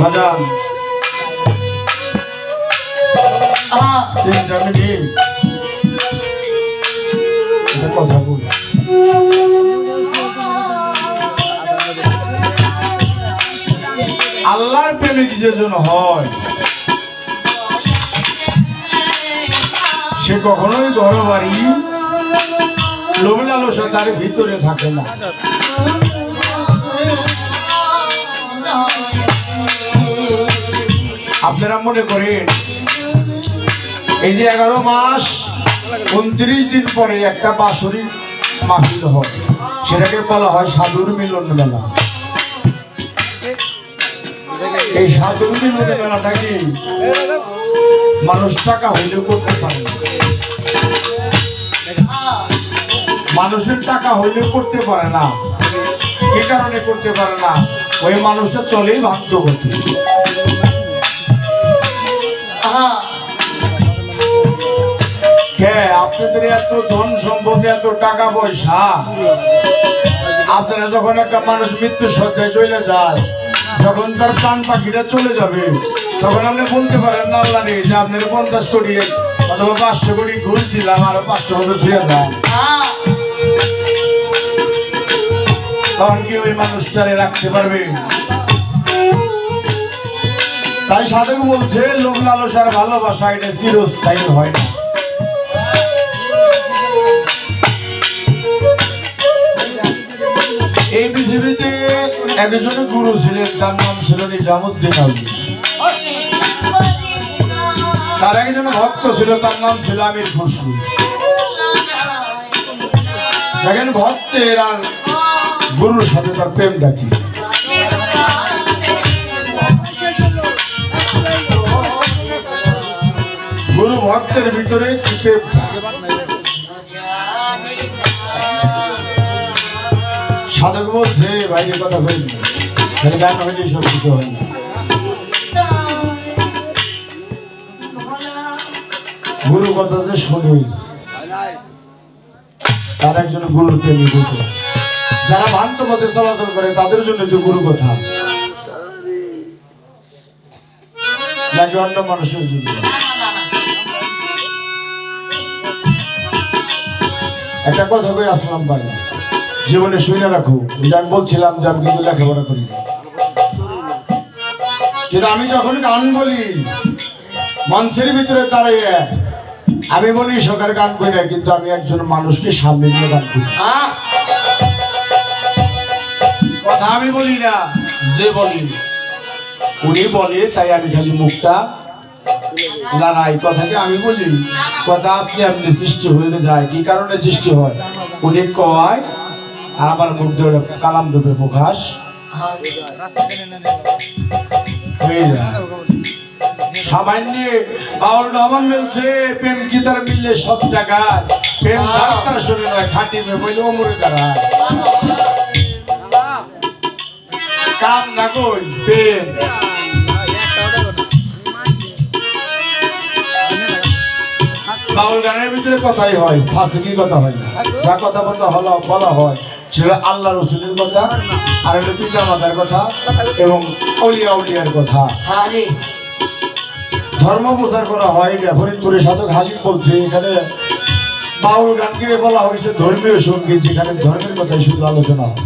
বাজান। তিনটা মিনিট কথা বল। আল্লাহর প্রেমিক যেজন হয়। সে কখনোই ঘর বাড়ি লোভ লালসা তার ভিতরে থাকে না। আপনারা মনে করেন, এই যে এগারো মাস, উনত্রিশ দিন পরে একটা বাসরিক মাহফিল হয়। সেটাকে বলা হয় সাধুর মিলন মেলা। এই সাধুর মিলন মেলাটা কি? মানুষ টাকা হইলেও করতে পারে মানুষের টাকা হইলেও করতে পারে না। এ কারণে করতে পারে না? ওই মানুষটা চলেই ভাগ্য আপনাদের এত ধন সম্পত্তি এত টাকা পয়সা? আপনারা যখন একটা মানুষ মৃত্যু সজ্জায় চলে যায়, যখন তার প্রাণ পাখিটা চলে যাবে, তখন আপনি বলতে পারেন, আল্লাহ রে, যে আপনার পঞ্চাশ কোটি, অথবা পাঁচশো কোটি ঘুষ দিলাম, আরও পাঁচশো মতো ছুঁয়ে দেন তখন কি ওই মানুষটারে রাখতে পারবে? তাই সাধক বলছে, লোক লালসার ভালোবাসা এটা চিরস্থায়ী হয় না। এই পৃথিবীতে একজন গুরু ছিলেন, তার নাম ছিল নিজামুদ্দিন আলী। তার একজন ভক্ত ছিল, তার নাম ছিল আমির খুশু দেখেন, ভক্তের আর গুরুর সাথে তার প্রেমটা কি গুরু ভক্তের ভিতরে সাধক বলছে বাইরে কথা হয়নি গান হয়নি, সব কিছু হয় না গুরু কথা যে শুনি, তার একজন গুরুর প্রেমী হইত যারা ভ্রান্ত পথে চলাচল করে, তাদের জন্য তো গুরু কথা। নাকি অন্য মানুষের জন্য? একটা কথা কই আসলাম ভাই। জীবনে শুনে রাখো। যে আমি বলছিলাম যে আমি কিন্তু লেখাপড়া করি কিন্তু আমি যখন গান বলি, মঞ্চের ভিতরে দাঁড়িয়ে আমি বলি সকার গান করি না, কিন্তু আমি একজন মানুষকে সামনে নিয়ে গান করি। কথা আমি বলি না, যে বলি। উনি বলে, তাই আমি খালি মুখটা লড়াই কথাকে আমি বলি কথা আপনি আপনি সৃষ্টি হয়ে যায়, কি কারণে সৃষ্টি হয়? উনি কয়, আর আমার মুখ ধরে কালাম ডুবে প্রকাশ সামান্য প্রেম কি মিললে সব জায়গায়। প্রেম ডাক্তার শুনে নয় বইলে অমরে দাঁড়ায়। কাম না বাউল গানের ভিতরে কথাই হয় ফাঁসে কি কথা হয় না। যা কথা বলতে হলো বলা হয়। সেটা আল্লাহ রসুলের কথা আর হলো পিতা মাতার কথা এবং অলিয়া উলিয়ার কথা। ধর্ম প্রচার করা হয় এটা ফরিদপুরের সাধক হাজির বলছে এখানে বাউল গানকে বলা হয়েছে ধর্মীয় সংগীত যেখানে ধর্মের কথাই শুধু আলোচনা হয়।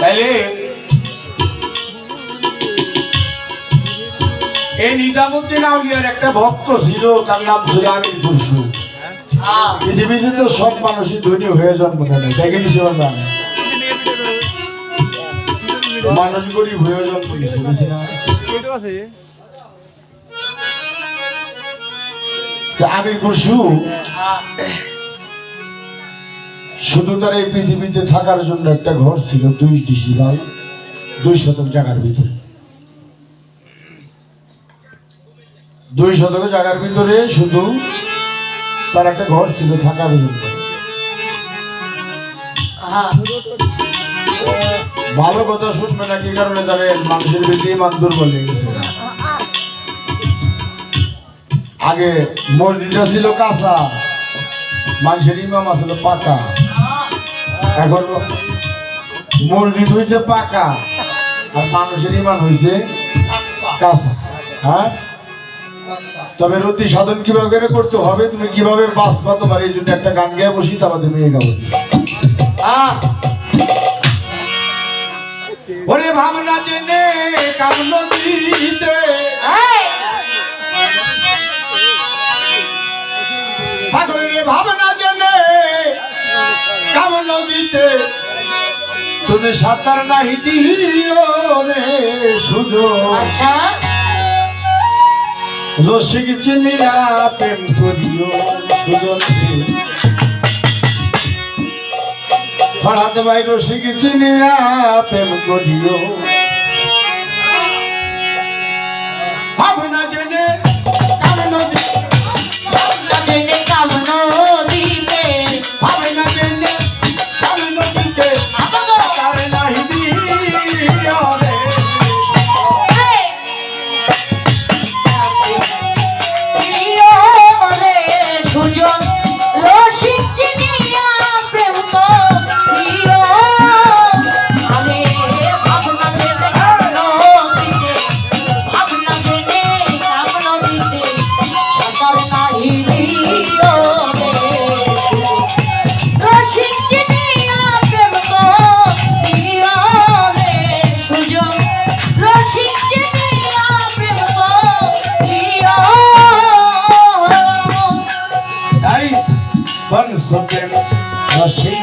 তাইলে এই নিজামুদ্দিন আউলিয়ার একটা ভক্ত ছিল তার নাম ছিল আমির কুরসু পৃথিবীতে তো সব মানুষই ধনী হয়ে জন্ম নেয় দেখে নিছে জানে মানুষ গরিব হয়ে জন্ম নিছে না? আমির কুরসু শুধু তার এই পৃথিবীতে থাকার জন্য একটা ঘর ছিল দুই ডিসিলাল দুই শতক জায়গার ভিতরে। দুই শতক জায়গার ভিতরে শুধু তার একটা ঘর ছিল থাকার জন্য। ভালো কথা শুনবে না কি কারণে জানেন? মানুষের ভিতরে ইমান দুর্বল গেছে। আগে মসজিদটা ছিল কাঁচা মানুষের ইমাম আসলে পাকা। এখন মসজিদ হয়েছে পাকা আর মানুষের ইমান হয়েছে কাঁচা। হ্যাঁ? তবে রতি সাধন কীভাবে করে করতে হবে? তুমি কীভাবে বাঁচবা তোমার? এই জন্য একটা গান গেয়ে বসি তারপর তুমি মেয়ে গাবো ওরে ভাবনা জেনে কামল দিতে। এই! পাগলের ভাবনা জেনে কামল দিতে। তুমি সাঁতার নাহি দিও রে সুযোগ। আচ্ছা। রসিক চিনিয়া প্রেম করিও সুজন। হঠাৎ ভাই রসিক চিনিয়া প্রেম করিও।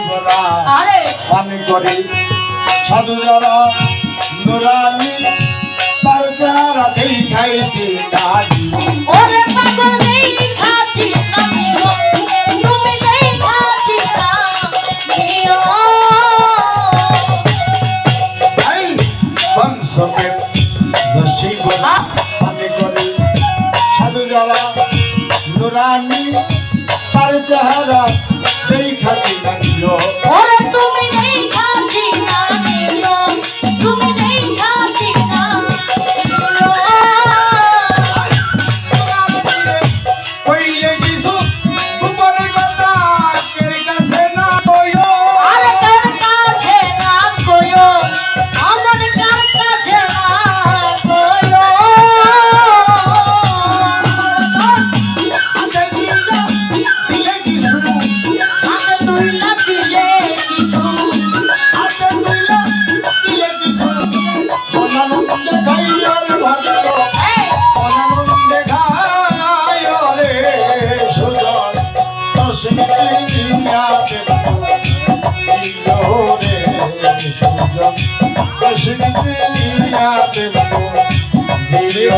বলা আরে। পানি করে। সাধু যারা নুরানি তার যারা দেই খাইছে দাদি ওরে পাগল দেই খাচ্ছি না নিও তুমি দেই খাচ্ছি না নিও তাই বংশকে রসেই বলা পানি করে। সাধু যারা নুরানি তার চেহারা দেই খাইছে চিনিয়াতে দিলো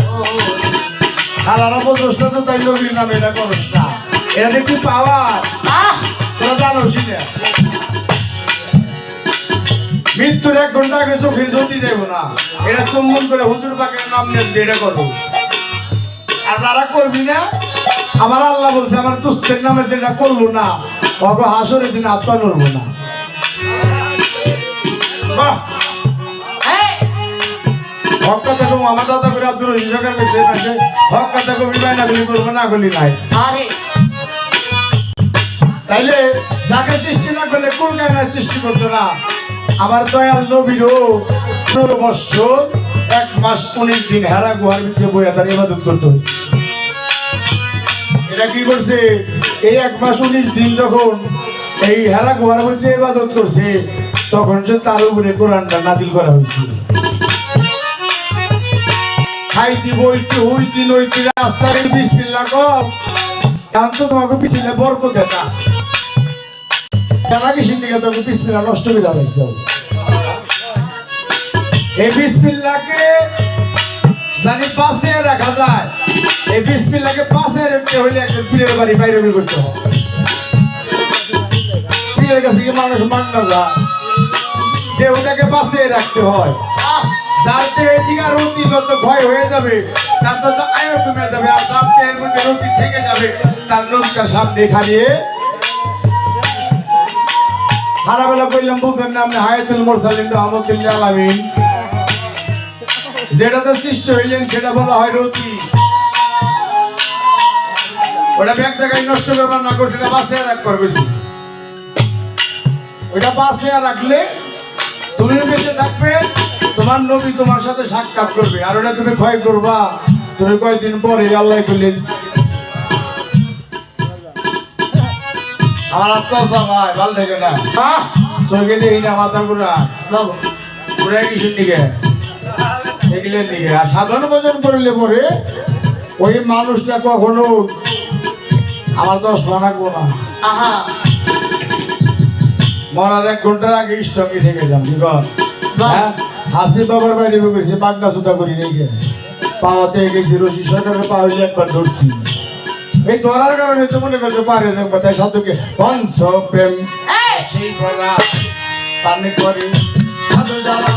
হালালা প্রচেষ্টা তো তাই নবীর নামে এটা করস না। এটা দেখি পাওয়ার। আহ! তোরা জানোস না। মৃত্যুর এক ঘণ্টা আগে চোখের জ্যোতি দেব না। এটা চুম্বন করে হুজুর পাকের নাম নিয়ে এটা করব আর যারা করবি না আমার আল্লাহ বলছে আমার তুস্তের নামে যেটা করল না অগ্র হাসরের দিন আত্মা নড়বো না। বাহ! এই হক্কা থেকে আমার দাদা করে আব্দুল রহিম কাছে আছে। হক্কা থেকে বিবাহ না গুলি করব না গুলি নাই। আরে। তাইলে যাকে সৃষ্টি না করলে কোন কায়নার সৃষ্টি করতো না? আমার দয়াল নবীরও পনেরো বৎসর এক মাস উনিশ দিন হেরা গুহার ভিতরে বইয়া তার ইবাদত করতে এটা কি করছে? এই এক মাস উনিশ দিন যখন এই হেরা গুহার মধ্যে ইবাদত করছে তখন সে তার উপরে কোরআনটা নাজিল করা হয়েছিল। খাইতি বইতি, হইতি নইতি রাস্তায় বিসমিল্লাহ কম তো তোমাকে বিসমিল্লাহ বরকত এটা। কেন কি সিন্ডিকে তোকে বিসমিল্লাহ নষ্ট এই বিসমিল্লাহকে জানি পাশে রাখা যায়। এই বিসমিল্লাহকে পাশে রাখতে হইলে একটা পীরের বাড়ি বাইরে বের করতে হবে পীরের কাছে মানুষ মান না যায়। দেহটাকে বাঁচিয়ে রাখতে হয়। যার দেহে দিঘার অতি যত ভয় হয়ে যাবে, তার তত আয়ু কমে যাবে, আর যার দেহের মধ্যে রতি থেকে যাবে, তার নৌকার সামনে খালিয়ে হারাবেলা করলাম বলতেন না আপনি, হায়াতুল মোরসালিন রহমতুল্লাহ আলামিন। যেটাতে সৃষ্টি হইলেন, সেটা বলা হয় রতি ওটা এক জায়গায় নষ্ট করবার না করে সেটা বাঁচিয়ে রাখ করবে ওটা বাঁচিয়ে রাখলে তুমি বেঁচে থাকবে তোমার নবী তোমার সাথে সাক্ষাৎ করবে। আর ওটা তুমি ক্ষয় করবা। তুমি কয়েকদিন পরে আল্লাহ করলেন আমার ভাই ভালো থেকে না। চোখে না মাথা ঘুরা। বাবু ঘুরে কিছুর দিকে দেখলেন দিকে আর সাধারণ ভোজন করলে পরে ওই মানুষটা কখনো আমার না। আহা। মরার এক ঘণ্টার আগে স্টকে থেকে ঠিক? হ্যাঁ? হাসি বাবার বাইরে গেছি বাগনা সুতা করি রেখে পাওয়াতে গেছি রশি সরকারের পা হইলে একবার ধরছি। এই ধরার কারণে তো মনে করছ পারে তাই সাধুকে পঞ্চ প্রেম। সেই বলা পানি করে সাধু যারা